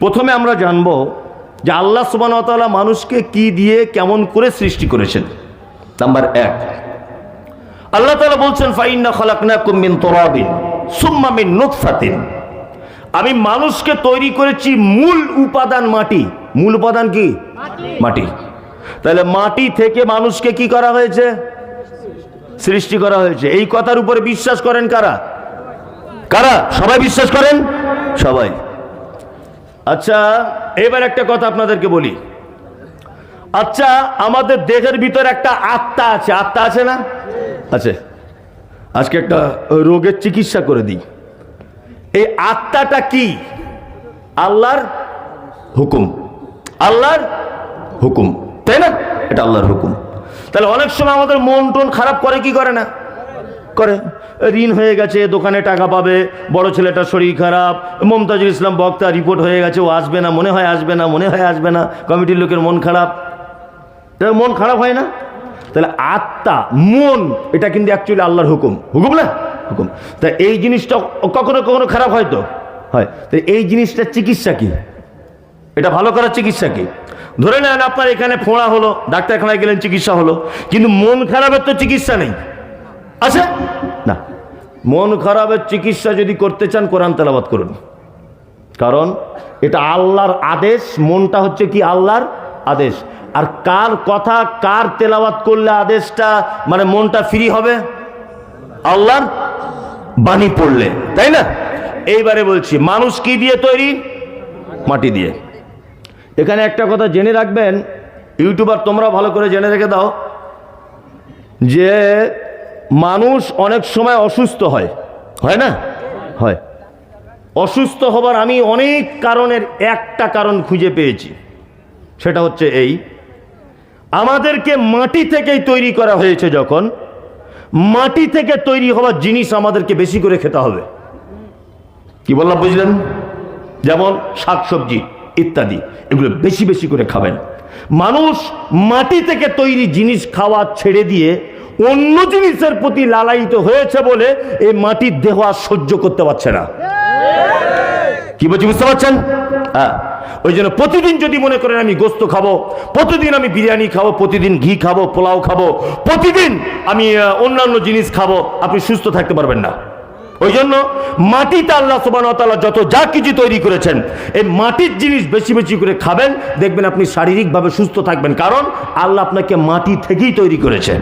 প্রথমে আমরা জানব যে আল্লাহ সুবাহতালা মানুষকে কি দিয়ে কেমন করে সৃষ্টি করেছেন। নাম্বার এক, আল্লাহ তালা বলছেন, ফাইন্না খলাকনা কুমিন তোরাবিন, সুম্মা মিন নুতফাতিন। আমি মানুষকে তৈরি করেছি মূল উপাদান মাটি। মূল উপাদান কি? মাটি। তাহলে মাটি থেকে মানুষকে কি করা হয়েছে? সৃষ্টি করা হয়েছে। এই কথার উপরে বিশ্বাস করেন কারা? কারা? সবাই বিশ্বাস করেন? সবাই। আচ্ছা এবার একটা কথা আপনাদেরকে বলি। আচ্ছা আমাদের দেহের ভিতর একটা আত্মা আছে। আত্মা আছে না? আছে। আজকে একটা রোগের চিকিৎসা করে দিই। এই আত্মাটা কি? আল্লাহর হুকুম। আল্লাহর হুকুম। তাই না? এটা আল্লাহর হুকুম। তাহলে অনেক সময় আমাদের মন টন খারাপ করে, কি করে না? করে। ঋণ হয়ে গেছে, দোকানে টাকা পাবে, বড় ছেলেটার শরীর খারাপ, মমতাজুল ইসলাম বক্তা রিপোর্ট হয়ে গেছে, ও আসবে না, মনে হয় আসবে না, মনে হয় আসবে না, কমিটির লোকের মন খারাপ। মন খারাপ হয় না? তাহলে আত্মা, মন, এটা কিন্তু অ্যাকচুয়ালি আল্লাহর হুকুম। হুকুম না? হুকুম। তা এই জিনিসটা কখনো কখনো খারাপ হয় তো? হয়। তো এই জিনিসটার চিকিৎসা কি? এটা ভালো করার চিকিৎসা কি? ধরে নেন আপনার এখানে ফোঁড়া হলো, ডাক্তারখানায় গেলেন, চিকিৎসা হলো, কিন্তু মন খারাপের তো চিকিৎসা নেই। আছে? না। মন খারাপের চিকিৎসা যদি করতে চান, কোরআন তেলাবাদ করুন। কারণ এটা আল্লাহর আদেশ, মনটা হচ্ছে কি আল্লাহর আদেশ। আর কার কথা কার তেলাওয়াত করলে আদেশটা মানে মনটা ফ্রি হবে? আল্লাহর বাণী পড়লে, তাই না? এইবারে বলছি, মানুষ কি দিয়ে তৈরি? মাটি দিয়ে। এখানে একটা কথা জেনে রাখবেন, ইউটিউবার তোমরা ভালো করে জেনে রেখে দাও, যে মানুষ অনেক সময় অসুস্থ হয়। হয় না? হয়। অসুস্থ হবার আমি অনেক কারণের একটা কারণ খুঁজে পেয়েছি। সেটা হচ্ছে এই, আমাদেরকে মাটি থেকেই তৈরি করা হয়েছে যখন, মাটি থেকে তৈরি হওয়ার জিনিস আমাদেরকে বেশি করে খেতে হবে। কি বললাম বুঝলেন? যেমন শাকসবজি ইত্যাদি, এগুলো বেশি বেশি করে খাবেন। মানুষ মাটি থেকে তৈরি জিনিস খাওয়া ছেড়ে দিয়ে অন্য জিনিসের প্রতি লালায়িত হয়েছে বলে এই মাটির দেহ আর সহ্য করতে পারছে না। কি বলছি, বুঝতে পারছেন? হ্যাঁ। ওই জন্য প্রতিদিন যদি মনে করেন আমি গোস্ত খাব, প্রতিদিন আমি বিরিয়ানি খাব, প্রতিদিন ঘি খাব, পোলাও খাব, প্রতিদিন আমি অন্যান্য জিনিস খাব, আপনি সুস্থ থাকতে পারবেন না। ওই জন্য মাটিতে আল্লাহ সুবান যত যা কিছু তৈরি করেছেন, এই মাটির জিনিস বেশি বেশি করে খাবেন, দেখবেন আপনি শারীরিকভাবে সুস্থ থাকবেন। কারণ আল্লাহ আপনাকে মাটি থেকেই তৈরি করেছে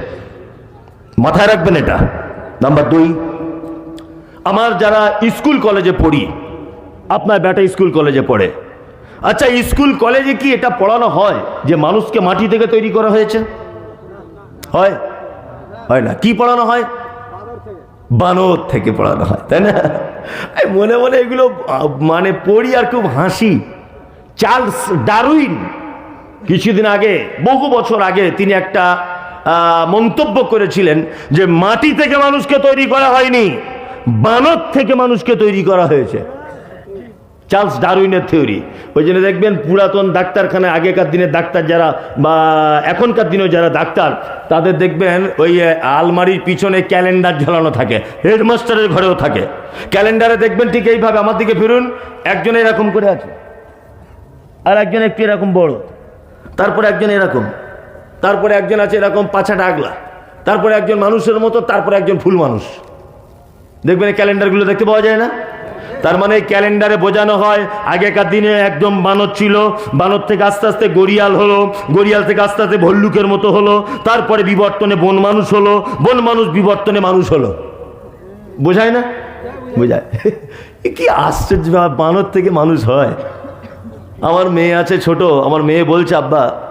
মাথায় রাখবেন এটা। নাম্বার দুই, আমার যারা স্কুল কলেজে পড়ি, আপনার বেটা স্কুল কলেজে পড়ে। আচ্ছা স্কুল কলেজে কি এটা পড়ানো হয় যে মানুষকে মাটি থেকে তৈরি করা হয়েছে? হয়? হয় না। কি পড়ানো হয়? বানর থেকে পড়ানো হয়, তাই না? মনে মনে এগুলো মানে পড়ি আর খুব হাসি। চার্লস ডারুইন কিছুদিন আগে, বহু বছর আগে তিনি একটা মন্তব্য করেছিলেন যে মাটি থেকে মানুষকে তৈরি করা হয়নি, বানর থেকে মানুষকে তৈরি করা হয়েছে। চার্লস ডারউইনের থিওরি। ওই জন্য দেখবেন পুরাতন ডাক্তারখানায় আগেকার দিনের ডাক্তার যারা, বা এখনকার দিনেও যারা ডাক্তার, তাদের দেখবেন ওই আলমারির পিছনে ক্যালেন্ডার ঝোলানো থাকে, হেডমাস্টারের ঘরেও থাকে। ক্যালেন্ডারে দেখবেন ঠিক এইভাবে আমার দিকে ফিরুন, একজন এরকম করে আছে, আর একজন একটু এরকম বড়, তারপরে একজন এরকম। তারপরে একজন আছে এরকম পাছা ডাগলা তারপরে একজন মানুষের মতো, তারপরে একজন ফুল মানুষ। দেখবেন এই ক্যালেন্ডারগুলো দেখতে পাওয়া যায় না? তার মানে এই ক্যালেন্ডারে বোঝানো হয়, আগেকার দিনে একদম বানর ছিল, বানর থেকে আস্তে আস্তে গড়িয়াল হলো, গড়িয়াল থেকে আস্তে আস্তে ভল্লুকের মতো হলো, তারপরে বিবর্তনে বন মানুষ হলো, বন মানুষ বিবর্তনে মানুষ হলো। বোঝায় না? বোঝায়। কি আশ্চর্য, বানর থেকে মানুষ হয়। আমার মেয়ে আছে ছোট, আমার মেয়ে বলছে, আব্বা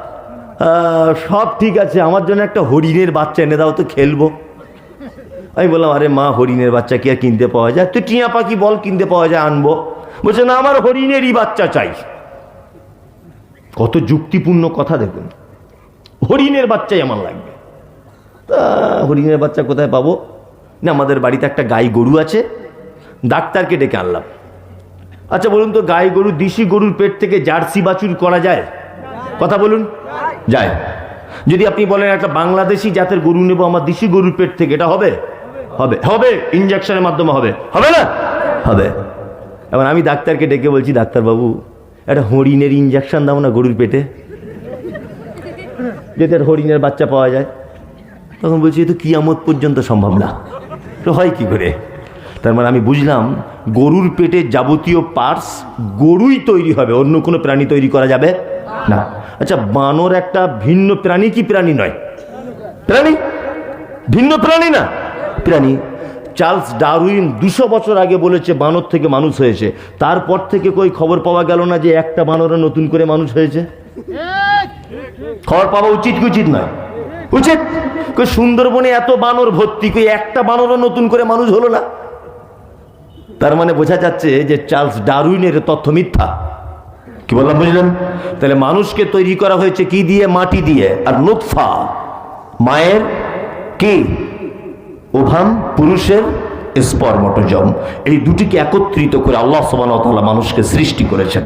সব ঠিক আছে, আমার জন্য একটা হরিণের বাচ্চা এনে দাও, তো খেলব। আমি বললাম, আরে মা, হরিণের বাচ্চা কি আর কিনতে পাওয়া যায়? তুই টিয়া পাখি বল, কিনতে পাওয়া যায়, আনব। বলছে, না, আমার হরিণেরই বাচ্চা চাই। কত যুক্তিপূর্ণ কথা দেখুন। হরিণের বাচ্চাই আমার লাগবে। তা, হরিণের বাচ্চা কোথায় পাবো? না, আমাদের বাড়িতে একটা গাই গরু আছে, ডাক্তারকে ডেকে আনলাম। আচ্ছা বলুন তো, গাই গরু, দেশি গরুর পেট থেকে জার্সি বাছুর করা যায়? কথা বলুন। যায় যদি আপনি বলেন, একটা বাংলাদেশি জাতের গরু নেব, আমার দেশি গরুর পেট থেকে, এটা হবে? হবে। হবে। ইঞ্জেকশনের মাধ্যমে হবে। হবে না? হবে। এবার আমি ডাক্তারকে ডেকে বলছি, ডাক্তারবাবু, একটা হরিণের ইঞ্জেকশন দাও না গরুর পেটে। যাতে আর হরিণের বাচ্চা পাওয়া যায়। তখন বলছি, এ তো কিয়ামত পর্যন্ত সম্ভব না। তো হয় কি করে? তার মানে আমি বুঝলাম, গরুর পেটে যাবতীয় পার্টস গরুই তৈরি হবে, অন্য কোনো প্রাণী তৈরি করা যাবে না। আচ্ছা বানর একটা ভিন্ন প্রাণী কি প্রাণী নয়? প্রাণী? ভিন্ন প্রাণী না। প্রাণী। চার্লস ডারউইন দুশো বছর আগে বলেছে, বানর থেকে মানুষ হয়েছে। তারপর থেকে কই খবর পাওয়া গেল না যে একটা বানরে নতুন করে মানুষ হয়েছে? খবর পাওয়া উচিত কি উচিত নয়? উচিত? কই সুন্দরবনে এত বানর ভর্তি, কই একটা বানরও নতুন করে মানুষ হলো না? তার মানে বোঝা যাচ্ছে যে চার্লস ডারউইনের তথ্য মিথ্যা। কি বললাম বুঝলেন? তাহলে মানুষকে তৈরি করা হয়েছে কি দিয়ে? মাটি দিয়ে। আর নুৎফা মায়ের কি? ওভাম পুরুষের স্পর্মটোজম। এই দুটিকে একত্রিত করে আল্লাহ সুবহানাহু মানুষকে সৃষ্টি করেছেন।